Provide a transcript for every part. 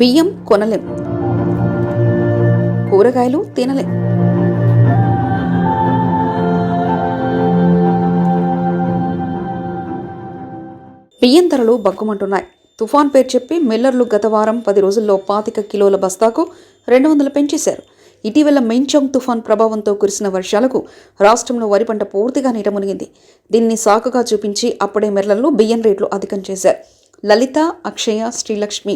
బియ్యం కొనలేం. కూరగాయలు తినలేం. బియ్యం ధరలు బగ్గుమంటున్నాయి తుఫాన్ పేరు చెప్పి మిల్లర్లు గత వారం పది రోజుల్లో పాతిక కిలోల బస్తాకు రెండు వందలు పెంచేశారు. ఇటీవల మెంచాంగ్ తుఫాన్ ప్రభావంతో కురిసిన వర్షాలకు రాష్ట్రంలో వరి పంట పూర్తిగా నీట మునిగింది దీన్ని సాకుగా చూపించి అప్పుడే మిల్లర్లు బియ్యం రేట్లు అధికం చేశారు. లలిత అక్షయ శ్రీలక్ష్మి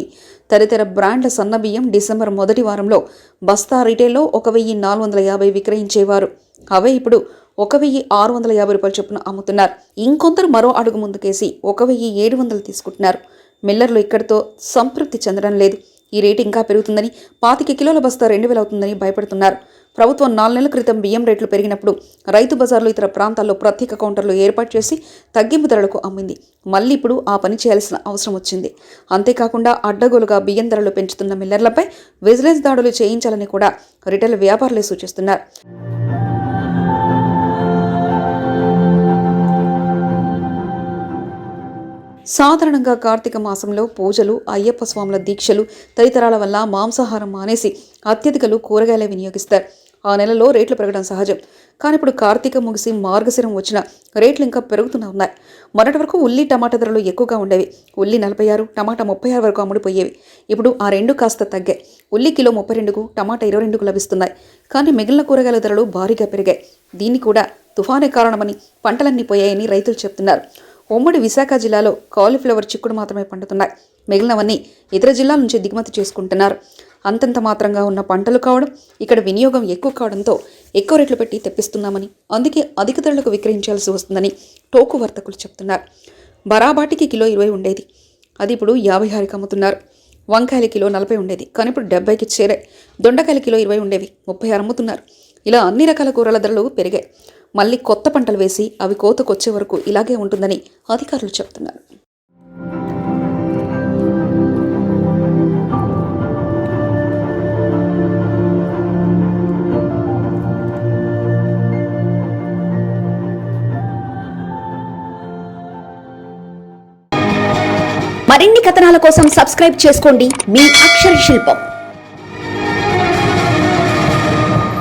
తదితర బ్రాండ్ల సన్న బియ్యం డిసెంబర్ మొదటి వారంలో బస్తా రిటైల్లో ఒక వెయ్యి నాలుగు వందల యాభై విక్రయించేవారు. అవే ఇప్పుడు ఒక వెయ్యి ఆరు వందల యాభై రూపాయల చొప్పున అమ్ముతున్నారు. ఇంకొందరు మరో అడుగు ముందుకేసి ఒక వెయ్యి ఏడు వందలు తీసుకుంటున్నారు. మిల్లర్లు ఇక్కడితో సంతృప్తి చెందడం లేదు. ఈ రేటు ఇంకా పెరుగుతుందని పాతిక కిలోల బస్తా రెండు వేలు అవుతుందని భయపడుతున్నారు. ప్రభుత్వం నాలుగు నెలల క్రితం బియ్యం రేట్లు పెరిగినప్పుడు రైతు బజార్లు ఇతర ప్రాంతాల్లో ప్రత్యేక కౌంటర్లు ఏర్పాటు చేసి తగ్గింపు ధరలకు అమ్మింది. మళ్ళీ ఇప్పుడు ఆ పని చేయాల్సిన అవసరం వచ్చింది. అంతేకాకుండా అడ్డగోలుగా బియ్యం ధరలు పెంచుతున్న మిల్లర్లపై విజిలెన్స్ దాడులు చేయించాలని కూడా రిటైల్ వ్యాపారులే సూచిస్తున్నారు. సాధారణంగా కార్తీక మాసంలో పూజలు అయ్యప్ప స్వాముల దీక్షలు తదితరాల వల్ల మాంసాహారం మానేసి అత్యధికలు కూరగాయలే వినియోగిస్తారు. ఆ నెలలో రేట్లు పెరగడం సహజం. కానీ ఇప్పుడు కార్తీక ముగిసి మార్గశిరం వచ్చిన రేట్లు ఇంకా పెరుగుతూనే ఉన్నాయి. మొన్నటి వరకు ఉల్లి టమాటా ధరలు ఎక్కువగా ఉండేవి. ఉల్లి నలభై ఆరు టమాటా ముప్పై ఆరు వరకు అమ్ముడిపోయేవి ఇప్పుడు ఆ రెండు కాస్త తగ్గాయి. ఉల్లి కిలో ముప్పై రెండుకు టమాటా ఇరవై రెండుకు లభిస్తున్నాయి. కానీ మిగిలిన కూరగాయల ధరలు భారీగా పెరిగాయి. దీన్ని కూడా తుఫానే కారణమని పంటలన్నీ పోయాయని రైతులు చెప్తున్నారు. ఉమ్మడి విశాఖ జిల్లాలో కాలీఫ్లవర్ చిక్కుడు మాత్రమే పండుతున్నాయి. మిగిలినవన్నీ ఇతర జిల్లాల నుంచి దిగుమతి చేసుకుంటున్నారు. అంతంత మాత్రంగా ఉన్న పంటలు కావడం ఇక్కడ వినియోగం ఎక్కువ కావడంతో ఎక్కువ రేట్లు పెట్టి తెప్పిస్తున్నామని అందుకే అధిక ధరలకు విక్రయించాల్సి వస్తుందని టోకు వర్తకులు చెప్తున్నారు. బరాబాటికి కిలో ఇరవై ఉండేది. అది ఇప్పుడు యాభై ఆరుకి అమ్ముతున్నారు. వంకాయల కిలో నలభై ఉండేది. కానీ ఇప్పుడు డెబ్బైకి చేరాయి. దొండకాయల కిలో ఇరవై ఉండేవి. ముప్పై ఆరు అమ్ముతున్నారు. ఇలా అన్ని రకాల కూరల ధరలు పెరిగాయి. మళ్ళీ కొత్త పంటలు వేసి అవి కోతకొచ్చే వరకు ఇలాగే ఉంటుందని అధికారులు చెబుతున్నారు. మరిన్ని కథనాల కోసం సబ్స్క్రైబ్ చేసుకోండి. మీ అక్షర శిల్పం.